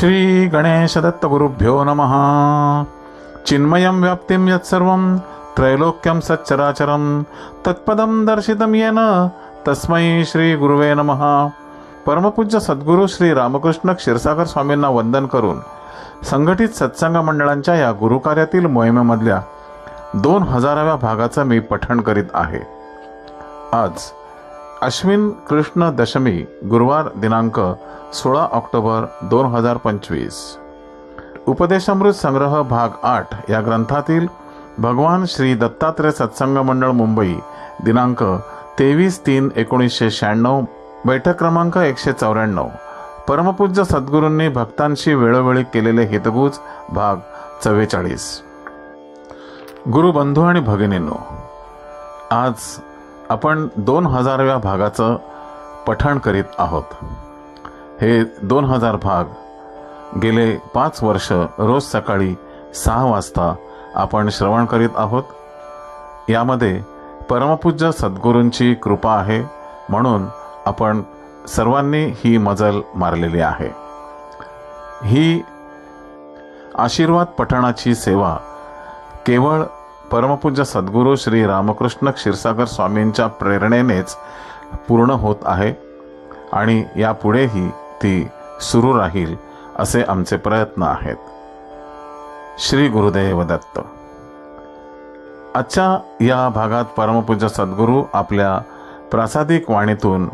श्री गणेश दत्त गुरुभ्यो नमः। चिन्मयं व्याप्तिं यत्सर्वं त्रैलोक्यं सच्चराचरं तत्पदं दर्शितं येन तस्मै श्री गुरुवे नमः। परमपूज्य सद्गुरू श्री रामकृष्ण क्षीरसागर स्वामींना वंदन करून संघटित सत्संग मंडळांच्या या गुरुकार्यातील मोहिमेमधल्या दोन हजाराव्या भागाचं मी पठण करीत आहे. आज अश्विन कृष्ण दशमी गुरुवार दिनांक सोळा ऑक्टोबर दोन हजार पंचवीस. उपदेशामृत संग्रह भाग आठ या ग्रंथातील भगवान श्री दत्तात्रय सत्संग मंडळ मुंबई दिनांक तेवीस तीन एकोणीसशे शहाण्णव बैठक क्रमांक एकशे चौऱ्याण्णव. परमपूज्य सद्गुरूंनी भक्तांशी वेळोवेळी केलेले हितगुज भाग चव्वेचाळीस. गुरुबंधू आणि भगिनींनो आज आपण दोन हजारव्या भागाचं पठण करीत आहोत. हे दोन हजार भाग. गेले पाच वर्ष रोज सकाळी सहा वाजता आपण श्रवण करीत आहोत. यामध्ये परमपूज्य सद्गुरूंची कृपा आहे म्हणून आपण सर्वांनी ही मजल मारलेली आहे. ही आशीर्वाद पठणाची सेवा केवळ परमपूज्य सद्गुरू श्री रामकृष्ण क्षीरसागर स्वामींच्या प्रेरणेनेच पूर्ण होत आहे आणि यापुढेही ती सुरू राहील असे आमचे प्रयत्न आहेत. श्री गुरुदेव दत्त आजच्या या भागात परमपूज्य सद्गुरू आपल्या प्रासादिक वाणीतून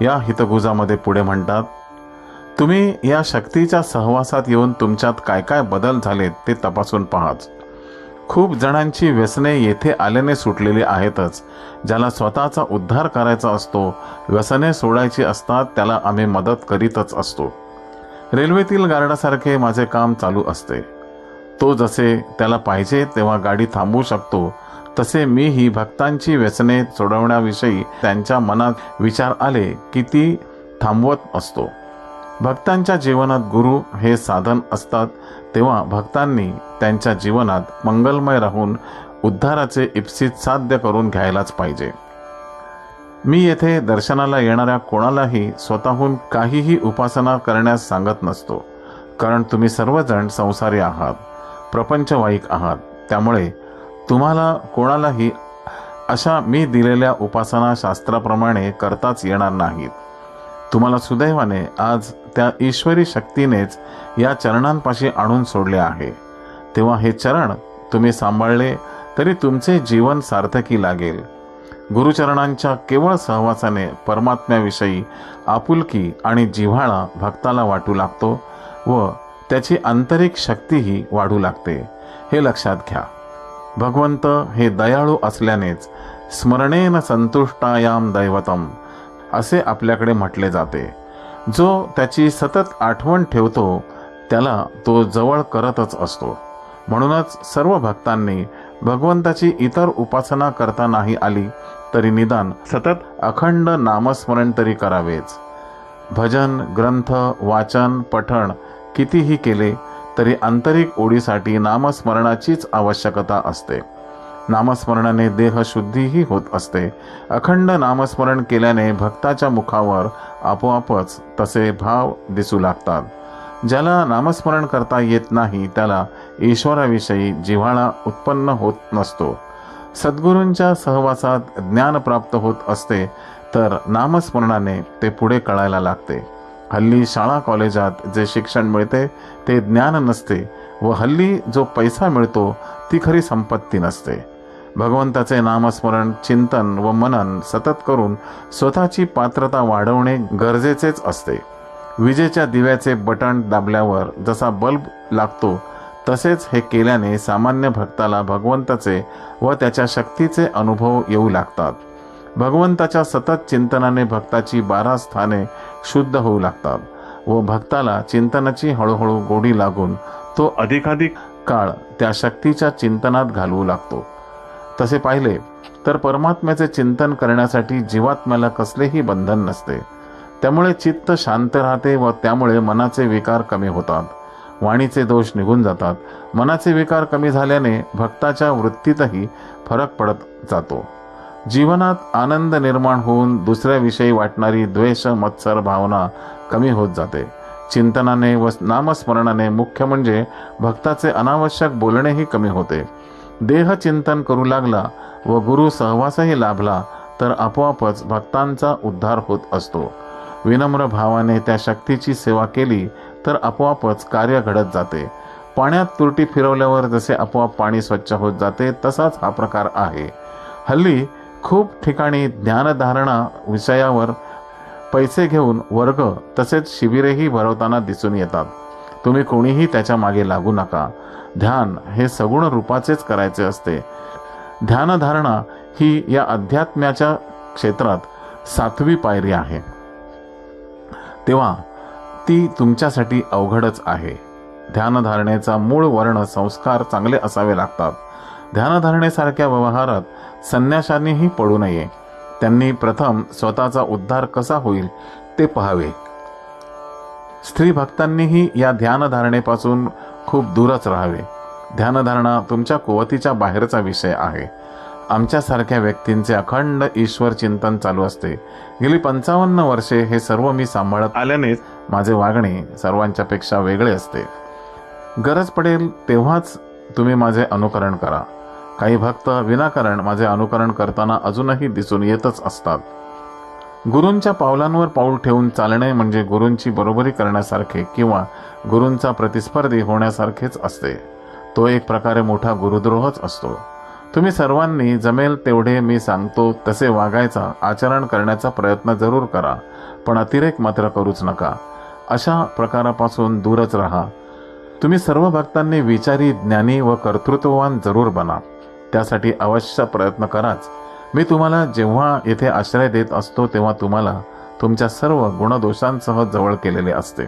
या हितगुजामध्ये पुढे म्हणतात तुम्ही या शक्तीच्या सहवासात येऊन तुमच्यात काय काय बदल झालेत ते तपासून पाहाच. खूप जणांची व्यसने येथे आल्याने सुटलेली आहेतच. ज्याला स्वतःचा उद्धार करायचा असतो व्यसने सोडायची असतात त्याला आम्ही मदत करीतच असतो. रेल्वेतील गार्डासारखे माझे काम चालू असते. तो जसे त्याला पाहिजे तेव्हा गाडी थांबवू शकतो तसे मी ही भक्तांची व्यसने सोडवण्याविषयी त्यांच्या मनात विचार आले की ती थांबवत असतो. भक्तांच्या जीवनात गुरु हे साधन असतात तेव्हा भक्तांनी त्यांच्या जीवनात मंगलमय राहून उद्धाराचे इप्सित साध्य करून घ्यायलाच पाहिजे. मी येथे दर्शनाला येणाऱ्या कोणालाही स्वतःहून काहीही उपासना करण्यास सांगत नसतो कारण तुम्ही सर्वजण संसारी आहात प्रपंचवाईक आहात. त्यामुळे तुम्हाला कोणालाही अशा मी दिलेल्या उपासना शास्त्राप्रमाणे करताच येणार नाहीत. तुम्हाला सुदैवाने आज त्या ईश्वरी शक्तीनेच या चरणांपाशी आणून सोडले आहे. तेव्हा हे चरण तुम्ही सांभाळले तरी तुमचे जीवन सार्थकी लागेल. गुरुचरणांच्या केवळ सहवासाने परमात्म्याविषयी आपुलकी आणि जिव्हाळा भक्ताला वाटू लागतो व त्याची आंतरिक शक्तीही वाढू लागते. हे लक्षात घ्या. भगवंत हे दयाळू असल्यानेच स्मरणेन संतुष्टायाम दैवतम. असे आपल्याकडे म्हटले जाते. जो त्याची सतत आठवण ठेवतो त्याला तो जवळ करतच असतो. म्हणूनच सर्व भक्तांनी भगवंताची इतर उपासना करता नाही आली तरी निदान सतत अखंड नामस्मरण तरी करावेच. भजन ग्रंथ वाचन पठण कितीही केले तरी आंतरिक ओढीसाठी नामस्मरणाचीच आवश्यकता असते. नामस्मरणाने देहशुद्धीही होत असते. अखंड नामस्मरण केल्याने भक्ताच्या मुखावर आपोआपच तसे भाव दिसू लागतात. ज्याला नामस्मरण करता येत नाही त्याला ईश्वराविषयी जिव्हाळा उत्पन्न होत नसतो. सद्गुरूंच्या सहवासात ज्ञान प्राप्त होत असते तर नामस्मरणाने ते पुढे कळायला लागते. हल्ली शाळा कॉलेजात जे शिक्षण मिळते ते ज्ञान नसते व हल्ली जो पैसा मिळतो ती खरी संपत्ती नसते. भगवंताचे नामस्मरण चिंतन व मनन सतत करून स्वतःची पात्रता वाढवणे गरजेचेच असते. विजेच्या दिव्याचे बटण दाबल्यावर जसा बल्ब लागतो तसेच हे केल्याने सामान्य भक्ताला भगवंताचे व त्याच्या शक्तीचे अनुभव येऊ लागतात. भगवंताच्या सतत चिंतनाने भक्ताची बारा स्थाने शुद्ध होऊ लागतात व भक्ताला चिंतनाची हळूहळू गोडी लागून तो अधिकाधिक काळ त्या शक्तीच्या चिंतनात घालवू लागतो. तसे पाहिले तर परमात्म्याचे चिंतन करण्यासाठी जीवात्म्याला कसलेही बंधन नसते. त्यामुळे चित्त शांत राहते व त्यामुळे मनाचे विकार कमी होतात. वाणीचे दोष निघून जातात. मनाचे विकार कमी झाल्याने भक्ताच्या वृत्तीतही फरक पडत जातो. जीवनात आनंद निर्माण होऊन दुसऱ्याविषयी वाटणारी द्वेष मत्सर भावना कमी होत जाते. चिंतनाने व नामस्मरणाने मुख्य म्हणजे भक्ताचे अनावश्यक बोलणेही कमी होते. देह चिंतन करू लागला व गुरु सहवासही लाभला तर आपोआपच भक्तांचा उद्धार होत असतो. विनम्र भावाने त्या शक्तीची सेवा केली तर आपोआपच कार्य घडत जाते. पाण्यात तुरटी फिरवल्यावर जसे आपोआप पाणी स्वच्छ होत जाते तसाच हा प्रकार आहे. हल्ली खूप ठिकाणी ज्ञानधारणा विषयावर पैसे घेऊन वर्ग तसेच शिबिरेही भरवताना दिसून येतात. तुम्ही कोणीही त्याच्यामागे लागू नका. ध्यान हे सगुण रूपाचेच करायचे असते. ध्यानधारणा ही या अध्यात्म्याच्या क्षेत्रात सातवी पायरी आहे. तेव्हा ती तुमच्यासाठी अवघडच आहे. ध्यानधारणेचा मूळ वर्ण संस्कार चांगले असावे लागतात. ध्यानधारणेसारख्या व्यवहारात संन्याशांनीही पडू नये. त्यांनी प्रथम स्वतःचा उद्धार कसा होईल ते पहावे. स्त्री भक्तांनीही या ध्यानधारणेपासून खूप दूरच राहावे. ध्यानधारणा तुमच्या कुवतीच्या बाहेरचा विषय आहे. आमच्यासारख्या व्यक्तींचे अखंड ईश्वर चिंतन चालू असते. गेली पंचावन्न वर्षे हे सर्व मी सांभाळत आल्यानेच माझे वागणे सर्वांच्यापेक्षा वेगळे असते. गरज पडेल तेव्हाच तुम्ही माझे अनुकरण करा. काही भक्त विनाकारण माझे अनुकरण करताना अजूनही दिसून येतच असतात. गुरूंच्या पावलांवर पाऊल ठेवून चालणे म्हणजे गुरूंची बरोबरी करण्यासारखे किंवा गुरूंचा प्रतिस्पर्धी होण्यासारखेच असते. तो एक प्रकारे मोठा गुरुद्रोहच असतो. तुम्ही सर्वांनी जमेल तेवढे मी सांगतो तसे वागायचा आचरण करण्याचा प्रयत्न जरूर करा पण अतिरेक मात्र करूच नका. अशा प्रकारापासून दूरच राहा. तुम्ही सर्व भक्तांनी विचारी ज्ञानी व कर्तृत्ववान जरूर बना. त्यासाठी अवश्य प्रयत्न कराच. मी तुम्हाला जेव्हा येथे आश्रय देत असतो तेव्हा तुम्हाला तुमच्या सर्व गुणदोषांसह जवळ केलेले असते.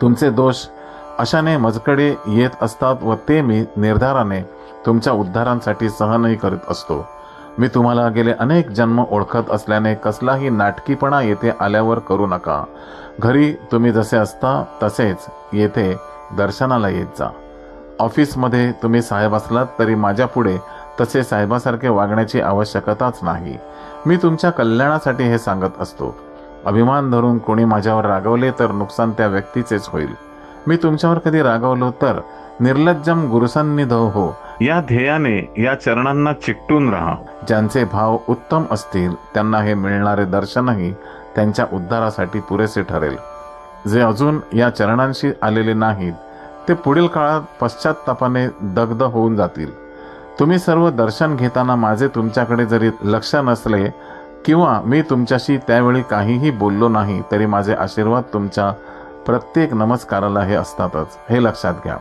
तुमचे दोष अशाने मजकडे येत असतात व ते मी निर्धाराने तुमच्या उद्धारांसाठी सहनही करीत असतो. मी तुम्हाला गेले अनेक जन्म ओळखत असल्याने कसलाही नाटकीपणा येथे आल्यावर करू नका. घरी तुम्ही जसे असता तसेच येथे दर्शनाला येत जा. ऑफिसमध्ये तुम्ही साहेब असलात तरी माझ्या पुढे तसे साहेबासारखे वागण्याची आवश्यकताच नाही. मी तुमच्या कल्याणासाठी हे सांगत असतो. अभिमान धरून कोणी माझ्यावर रागवले तर नुकसान त्या व्यक्तीचेच होईल. मी तुमच्यावर कधी रागवलो तर निर्लज्जम गुरुसन्निधो हो. या ध्येयाने या चरणांना चिकटून राहा. ज्यांचे भाव उत्तम असतील त्यांना हे मिळणारे दर्शनही त्यांच्या उद्धारासाठी पुरेसे ठरेल. जे अजून या चरणांशी आलेले नाहीत ते पुढील काळात पश्चातापाने दग्ध होऊन जातील. तुम्ही सर्व दर्शन घेताना माझे तुमच्याकडे जरी लक्ष नसले किंवा मी तुमच्याशी त्यावेळी काहीही बोललो नाही तरी माझे आशीर्वाद तुमच्या प्रत्येक नमस्काराला हे असतातच. हे लक्षात घ्या.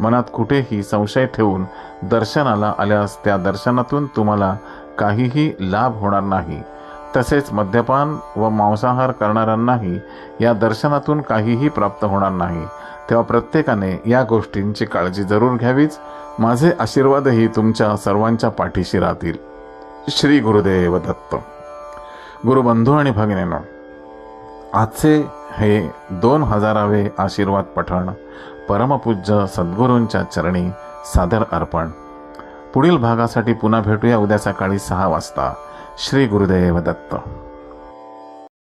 मनात कुठेही संशय ठेवून दर्शनाला आल्यास त्या दर्शनातून तुम्हाला काहीही लाभ होणार नाही. तसेच मद्यपान व मांसाहार करणाऱ्यांनाही या दर्शनातून काहीही प्राप्त होणार नाही. तेव्हा प्रत्येकाने या गोष्टींची काळजी जरूर घ्यावीच. माझे आशीर्वादही तुमच्या सर्वांच्या पाठीशी राहतील. श्री गुरुदेव दत्त. गुरुबंधू आणि भगिनीनो आजचे हे दोन हजारावे आशीर्वाद पठण परमपूज्य सद्गुरूंच्या चरणी सादर अर्पण. पुढील भागासाठी पुन्हा भेटूया उद्या सकाळी सहा वाजता. श्री गुरुदेव दत्त.